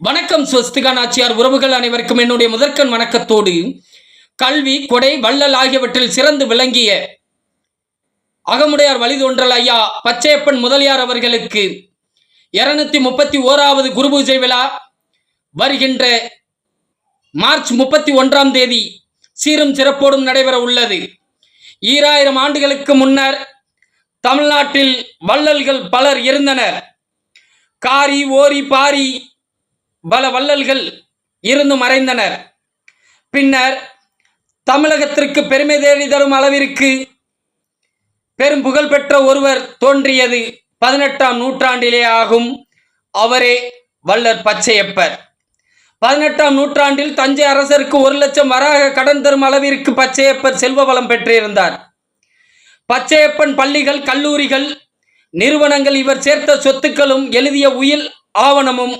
வணக்கம் ஸ்வஸ்திகா நாச்சியார் உறவுகள் அனைவருக்கும் என்னுடைய முதற்கண் வணக்கத்தோடு கல்வி கொடை வள்ளல் ஆகியவற்றில் சிறந்து விளங்கிய அகமுடையார் வழிதோன்றல் ஐயா பச்சையப்பன் முதலியார் அவர்களுக்கு இருநூத்தி முப்பத்தி ஓராவது குரு பூஜை விழா வருகின்ற மார்ச் முப்பத்தி ஒன்றாம் தேதி சீரும் சிறப்போடும் நடைபெற உள்ளது. ஈராயிரம் ஆண்டுகளுக்கு முன்னர் தமிழ்நாட்டில் வள்ளல்கள் பலர் இருந்தனர். காரி ஓரி பாரி பல வள்ளல்கள் இருந்து மறைந்தனர். பின்னர் தமிழகத்திற்கு பெருமை தேடி தரும் அளவிற்கு பெரும் புகழ் பெற்ற ஒருவர் தோன்றியது பதினெட்டாம் நூற்றாண்டிலே ஆகும் அவரே வள்ளர் பச்சையப்பர். பதினெட்டாம் நூற்றாண்டில் தஞ்சை அரசருக்கு ஒரு லட்சம் வராக கடன் தரும் அளவிற்கு பச்சையப்பர் செல்வ வளம் பெற்றிருந்தார். பச்சையப்பன் பள்ளிகள் கல்லூரிகள் நிறுவனங்கள் இவர் சேர்த்த சொத்துக்களும் எழுதிய உயில் ஆவணமும்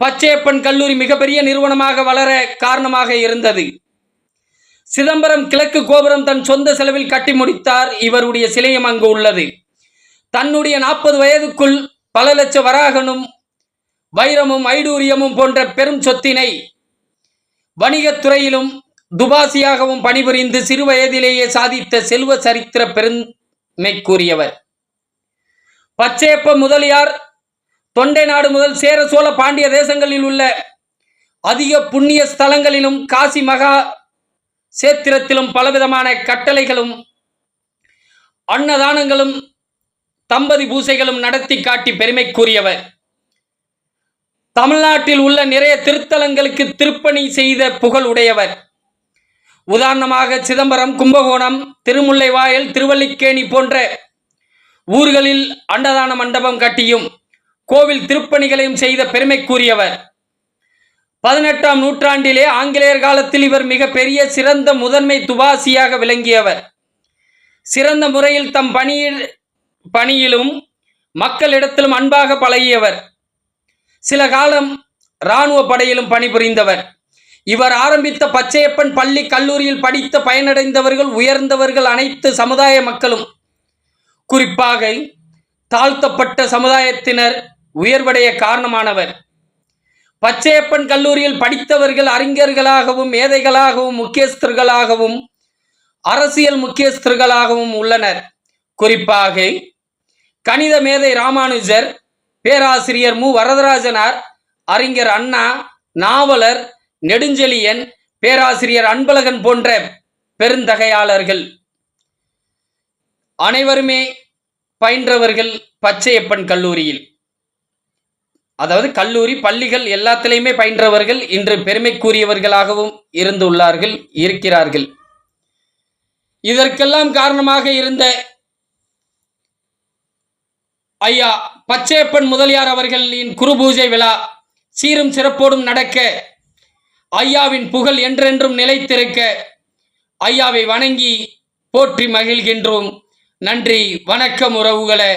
பச்சையப்பன் கல்லூரி மிகப்பெரிய நிறுவனமாக வளர காரணமாக இருந்தது. சிதம்பரம் கிழக்கு கோபுரம் தன் சொந்த செலவில் கட்டி முடித்தார். இவருடைய சிலையும் அங்கு உள்ளது. தன்னுடைய நாற்பது வயதுக்குள் பல லட்ச வராகனும் வைரமும் ஐடூரியமும் போன்ற பெரும் சொத்தினை வணிகத்துறையிலும் துபாசியாகவும் பணிபுரிந்து சிறு வயதிலேயே சாதித்த செல்வ சரித்திர பெருமைக்குரியவர். பச்சையப்ப முதலியார் தொண்டை நாடு முதல் சேர சோழ பாண்டிய தேசங்களில் உள்ள அதிக புண்ணிய ஸ்தலங்களிலும் காசி மகா சேத்திரத்திலும் பலவிதமான கட்டளைகளும் அன்னதானங்களும் தம்பதி பூசைகளும் நடத்தி காட்டி பெருமைக்குரியவர். தமிழ்நாட்டில் உள்ள நிறைய திருத்தலங்களுக்கு திருப்பணி செய்த புகழ் உடையவர். உதாரணமாக சிதம்பரம் கும்பகோணம் திருமுல்லைவாயல் திருவல்லிக்கேணி போன்ற ஊர்களில் அன்னதான மண்டபம் கட்டியும் கோவில் திருப்பணிகளையும் செய்த பெருமைக்குரியவர். பதினெட்டாம் நூற்றாண்டிலே ஆங்கிலேயர் காலத்தில் இவர் மிக பெரிய சிறந்த முதன்மை துபாசியாக விளங்கியவர். சிறந்த முறையில் தம் பணியில் பணியிலும் மக்களிடத்திலும் அன்பாக பழகியவர். சில காலம் இராணுவ படையிலும் பணிபுரிந்தவர். இவர் ஆரம்பித்த பச்சையப்பன் பள்ளி கல்லூரியில் படித்த பயனடைந்தவர்கள் உயர்ந்தவர்கள் அனைத்து சமுதாய மக்களும். குறிப்பாக தாழ்த்தப்பட்ட சமுதாயத்தினர் உயர்வடைய காரணமானவர். பச்சையப்பன் கல்லூரியில் படித்தவர்கள் அறிஞர்களாகவும் மேதைகளாகவும் முக்கியஸ்தர்களாகவும் அரசியல் முக்கியஸ்தர்களாகவும் உள்ளனர். குறிப்பாக கணித மேதை ராமானுஜர் பேராசிரியர் மு. வரதராஜனார் அறிஞர் அண்ணா நாவலர் நெடுஞ்செழியன் பேராசிரியர் அன்பழகன் போன்ற பெருந்தகையாளர்கள். அனைவருமே பயின்றவர்கள் பச்சையப்பன் கல்லூரியில். அதாவது கல்லூரி பள்ளிகள் எல்லாத்திலையுமே பயின்றவர்கள் இன்று பெருமைக்குரியவர்களாகவும் இருந்துள்ளார்கள் இருக்கிறார்கள். இதற்கெல்லாம் காரணமாக இருந்த ஐயா பச்சையப்பன் முதலியார் அவர்களின் குரு பூஜை விழா சீரும் சிறப்போடும் நடக்க ஐயாவின் புகழ் என்றென்றும் நிலைத்திருக்க ஐயாவை வணங்கி போற்றி மகிழ்கின்றோம். நன்றி வணக்கம் உறவுகளே.